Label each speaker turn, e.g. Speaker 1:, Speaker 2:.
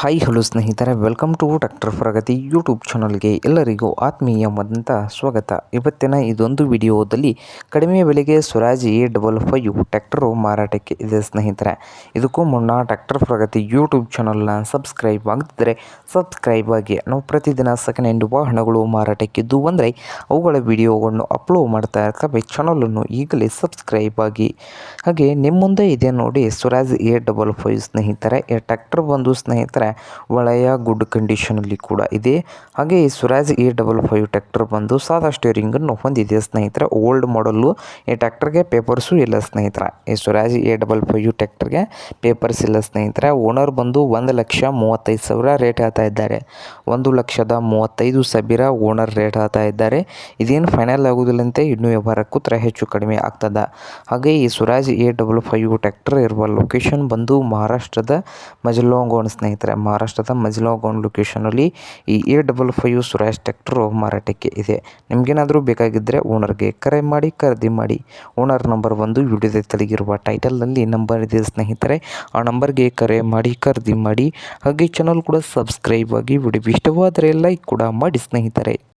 Speaker 1: Hi hello ಸ್ನೇಹಿತರೆ. Welcome to doctor Pragati YouTube ಚಾನಲ್ಗೆ ಎಲ್ಲರಿಗೂ ಆತ್ಮೀಯವಾದಂಥ ಸ್ವಾಗತ. ಇವತ್ತಿನ ಇದೊಂದು ವಿಡಿಯೋದಲ್ಲಿ ಕಡಿಮೆ ಬೆಲೆಗೆ Swaraj A double five tractor ಮಾರಾಟಕ್ಕೆ ಇದೆ ಸ್ನೇಹಿತರೆ. ಇದಕ್ಕೂ ಮುನ್ನ ಟ್ರ್ಯಾಕ್ಟರ್ ಪ್ರಗತಿ ಯೂಟ್ಯೂಬ್ ಚಾನಲ್ನ ಸಬ್ಸ್ಕ್ರೈಬ್ ಆಗದಿದ್ದರೆ ಸಬ್ಸ್ಕ್ರೈಬ್ ಆಗಿ, ನಾವು ಪ್ರತಿದಿನ ಸೆಕೆಂಡ್ ಹ್ಯಾಂಡ್ ವಾಹನಗಳು ಮಾರಾಟಕ್ಕಿದ್ದು ಅಂದರೆ ಅವುಗಳ ವಿಡಿಯೋಗಳನ್ನು ಅಪ್ಲೋಡ್ ಮಾಡ್ತಾ ಇರ್ತವೆ. ಚಾನಲನ್ನು ಈಗಲೇ ಸಬ್ಸ್ಕ್ರೈಬ್ ಆಗಿ. ಹಾಗೆ ನಿಮ್ಮ ಮುಂದೆ ಇದೆ ನೋಡಿ ಸ್ವರಾಜ್ ಎ ಡಬಲ್ ಫೈವ್ ಸ್ನೇಹಿತರೆ. ಈ ಟ್ರ್ಯಾಕ್ಟರ್ ಬಂದು ಸ್ನೇಹಿತರೆ ಒಳ್ಳೆಯ ಗುಡ್ ಕಂಡೀಷನಲ್ಲಿ ಕೂಡ ಇದೆ. ಹಾಗೆ ಈ Swaraj A double five tractor ಬಂದು ಸಾದಾ ಸ್ಟೇರಿಂಗನ್ನು ಹೊಂದಿದೆ. ಸ್ನೇಹಿತರೆ ಓಲ್ಡ್ ಮಾಡಲ್ಲು ಈ ಟ್ಯಾಕ್ಟರ್ಗೆ ಪೇಪರ್ಸು ಇಲ್ಲ ಸ್ನೇಹಿತರ. ಈ ಸುರಾಜ್ ಎ ಡಬಲ್ ಫೈವ್ ಟ್ಯಾಕ್ಟರ್ಗೆ ಪೇಪರ್ಸ್ ಇಲ್ಲ ಸ್ನೇಹಿತರೆ. ಓನರ್ ಬಂದು ಒಂದು ಲಕ್ಷ ಮೂವತ್ತೈದು ಸಾವಿರ ರೇಟ್ ಹೇಳ್ತಾ ಇದ್ದಾರೆ. ಒಂದು ಲಕ್ಷದ ಮೂವತ್ತೈದು ಸಾವಿರ ಓನರ್ ರೇಟ್ ಹೇಳ್ತಾ ಇದ್ದಾರೆ. ಇದೇನು ಫೈನಲ್ ಆಗೋದಿಲ್ಲಂತೆ, ಇನ್ನೂ ವ್ಯವಹಾರಕ್ಕೂ ತರ ಹೆಚ್ಚು ಕಡಿಮೆ ಆಗ್ತದ. ಹಾಗೆ ಈ Swaraj A double five tractor ಇರುವ ಲೊಕೇಶನ್ ಬಂದು ಮಹಾರಾಷ್ಟ್ರದ ಮಜಲೋಂಗೋನ್ ಸ್ನೇಹಿತರೆ. ಮಹಾರಾಷ್ಟ್ರದ ಮಜಲೋಂಗೋನ್ ಲೊಕೇಶನಲ್ಲಿ ಈ A double five Swaraj tractor ಮಾರಾಟಕ್ಕೆ ಇದೆ. ನಿಮಗೇನಾದರೂ ಬೇಕಾಗಿದ್ದರೆ ಓನರ್ಗೆ ಕರೆ ಮಾಡಿ, ಖರೀದಿ ಮಾಡಿ. ಓನರ್ ನಂಬರ್ ಒಂದು ವಿಡಿಯೋದ ತಲೆಗಿರುವ ಟೈಟಲ್ನಲ್ಲಿ ನಂಬರ್ ಇದೆ ಸ್ನೇಹಿತರೆ. ಆ ನಂಬರ್ಗೆ ಕರೆ ಮಾಡಿ, ಖರೀದಿ ಮಾಡಿ. ಹಾಗೆ ಚಾನಲ್ ಕೂಡ ಸಬ್ಸ್ಕ್ರೈಬ್ ಆಗಿ ವಿಡಿಯೋ ಇಷ್ಟವಾದರೆ ಲೈಕ್ ಕೂಡ ಮಾಡಿ ಸ್ನೇಹಿತರೆ.